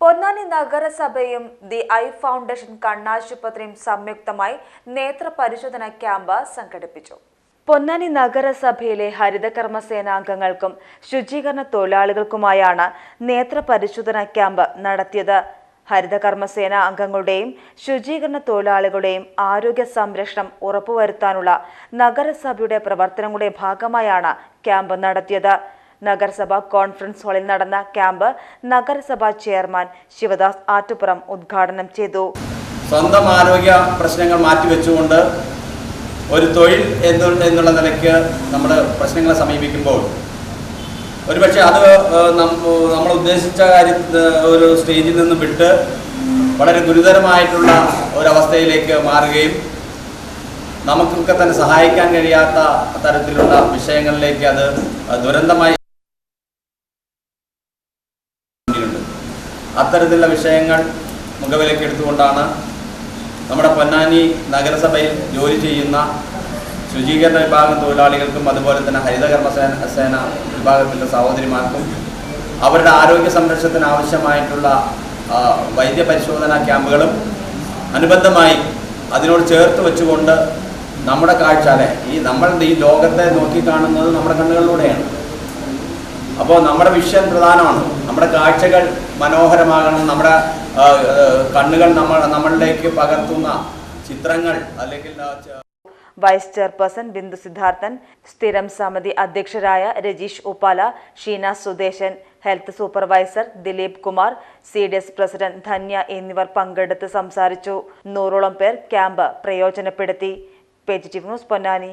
പൊന്നാനി നഗരസഭയും the eye foundation കണ്ണാശുപത്രിയും സംയുക്തമായി നേത്ര പരിശോധന ക്യാമ്പ് സംഘടിപ്പിച്ചു. പൊന്നാനി നഗരസഭയിലെ ഹരിതകർമ്മ സേനാംഗങ്ങൾക്കും ശുചീകരണ തൊഴിലാളികൾക്കുമായാണ് നേത്ര പരിശോധന ക്യാമ്പ് നടത്തിയത്. ഹരിതകർമ്മസേന അംഗങ്ങളുടെയും ശുചീകരണ തൊഴിലാളികളുടെയും ആരോഗ്യ സംരക്ഷണം ഉറപ്പുവരുത്താനുള്ള നഗരസഭയുടെ പ്രവർത്തനങ്ങളുടെ ഭാഗമായാണ് ക്യാമ്പ് നടത്തിയത്. നഗരസഭ കോൺഫറൻസ് ഹാളിൽ നടന്ന ക്യാമ്പ് നഗരസഭാ ചെയർമാൻ ശിവദാസ് ആറ്റുപുറം ഉദ്ഘാടനം ചെയ്തു. സ്വന്തം ആരോഗ്യ പ്രശ്നങ്ങൾ മാറ്റിവെച്ചുകൊണ്ട് ഒരു തൊഴിൽ എന്നുള്ള നിലയ്ക്ക് നമ്മൾ പ്രശ്നങ്ങളെ സമീപിക്കുമ്പോൾ ഒരുപക്ഷെ അത് നമ്മൾ ഉദ്ദേശിച്ച കാര്യ ഒരു സ്റ്റേജിൽ നിന്ന് വിട്ട് വളരെ ഗുരുതരമായിട്ടുള്ള ഒരവസ്ഥയിലേക്ക് മാറുകയും നമുക്കൊക്കെ തന്നെ സഹായിക്കാൻ കഴിയാത്ത തരത്തിലുള്ള വിഷയങ്ങളിലേക്ക് അത് ദുരന്തമായി അത്തരത്തിലുള്ള വിഷയങ്ങൾ മുഖവിലേക്ക് എടുത്തുകൊണ്ടാണ് നമ്മുടെ പൊന്നാനി നഗരസഭയിൽ ജോലി ചെയ്യുന്ന ശുചീകരണ വിഭാഗം തൊഴിലാളികൾക്കും അതുപോലെ തന്നെ ഹരിതകർമ്മ സേന സേന വിഭാഗത്തിന്റെ സഹോദരിമാർക്കും അവരുടെ ആരോഗ്യ സംരക്ഷണത്തിന് ആവശ്യമായിട്ടുള്ള വൈദ്യ പരിശോധനാ ക്യാമ്പുകളും അനുബന്ധമായി അതിനോട് ചേർത്ത് വെച്ചുകൊണ്ട് നമ്മുടെ കാഴ്ച അല്ലെ? ഈ നമ്മളുടെ ഈ ലോകത്തെ നോക്കിക്കാണുന്നത് നമ്മുടെ കണ്ണുകളിലൂടെയാണ്. അപ്പോൾ നമ്മുടെ വിഷൻ പ്രധാനമാണ്. നമ്മുടെ കാഴ്ചകൾ മനോഹരമാകണം. നമ്മുടെ കണ്ണുകൾ നമ്മൾ നമ്മളിലേക്ക് പകർത്തുന്ന ചിത്രങ്ങൾ അല്ലെങ്കിൽ വൈസ് ചെയർപേഴ്സൺ ബിന്ദു സിദ്ധാർത്ഥൻ സ്ഥിരം സമിതി അധ്യക്ഷരായ Rajeesh Uppala Sheena Sudeshan health supervisor Dileep Kumar C D S president Dhanya എന്നിവർ പങ്കെടുത്ത് സംസാരിച്ചു. നൂറോളം പേർ ക്യാമ്പ് പ്രയോജനപ്പെടുത്തി. Page news Ponnani.